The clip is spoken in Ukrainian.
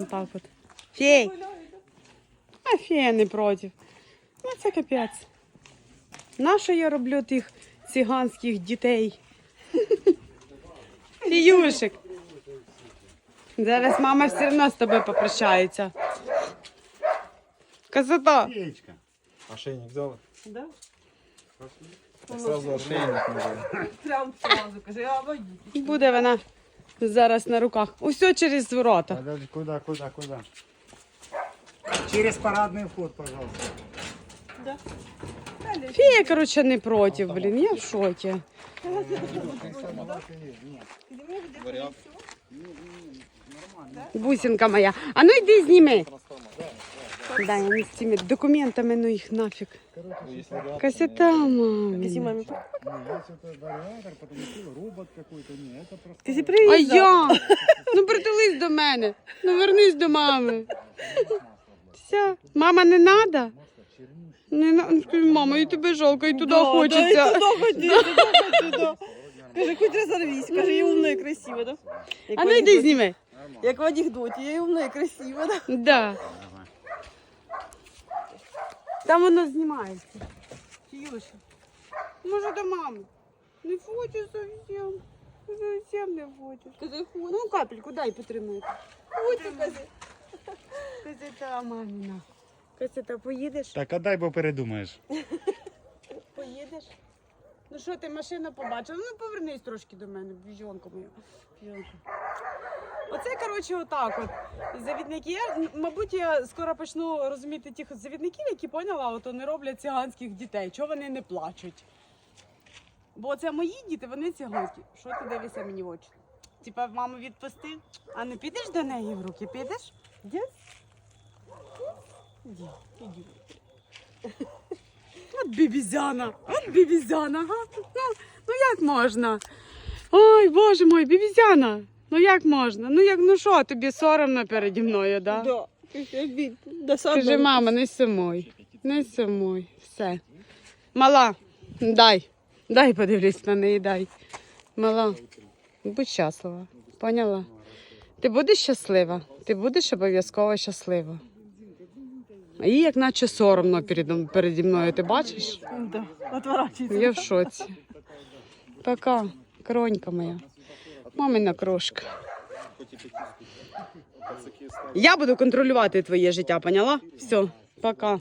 Отак от. Фей! А фея не проти. Ну це капець. Нащо я роблю тих циганських дітей? Фіюшик. Зараз мама все одно з тобою попрощається. Красота. Феечка. Ошейник взяла? Да? Так сразу ошейник надо. Прям сразу, каже, а водіть. Буде вона зараз на руках. Усе через ворота. Подожди, куда, куда, куда? Через парадный вход, пожалуйста. Да. Фея, коротше, не проти, блін, я в шокі. Вариант. Бусинка моя. А ну йди зніми. Да, не з цими документами, ну потом еще робот какой-то. Не, это просто... Казі, А я? Ну притулись до мене. Ну вернись до мами. Все, мама не надо? Не на... Ну, мама, і тебе жалко, і туди Да, хочеться. Да, і туди ході, туди да. Каже, хоч розорвись, каже, я умна і красива, да? Як А ну йди анекдоті. зніми. Як в анекдоті, я умна і красива, да? Да. Там воно знімається. Фіюша. Може до мами. Не хочу зовсім. Зовсім не хочу. Каже, хуй. Ну, капельку дай потримайте. Хочу, каже. Касета маміна. Касета, поїдеш? Так, а дай бо передумаєш. Поїдеш? Ну що ти машину побачила? Ну повернись трошки до мене, біжонку мою. Біжонку. Оце, коротше, отак от. Завідники. Я, мабуть, я скоро почну розуміти тих завідників, які поняла, ото не роблять циганських дітей. Чого вони не плачуть? Бо це мої діти, вони циганські. Що ти дивишся мені в очі? Типа маму відпустив, а не підеш до неї в руки? Підеш? Іди? Іди, іди. От бібізяна, от бібізяна, га? Ну, ну як можна? Ой, боже мой, бібізяна. Ну як можна? Ну як ну що, тобі соромно переді мною, да? Да. Скажи, мама, не сумуй. Не сумуй. Все. Мала, дай. Дай подивлюсь на неї, дай. Мала, будь щаслива. Поняла? Ти будеш щаслива? Ти будеш обов'язково щаслива. А їй як наче соромно переді, переді мною, ти бачиш? Да, отворачується. Я в шоці. Пока, кронька моя. Мамина крошка. Я буду контролювати твоє життя, поняла? Все, пока.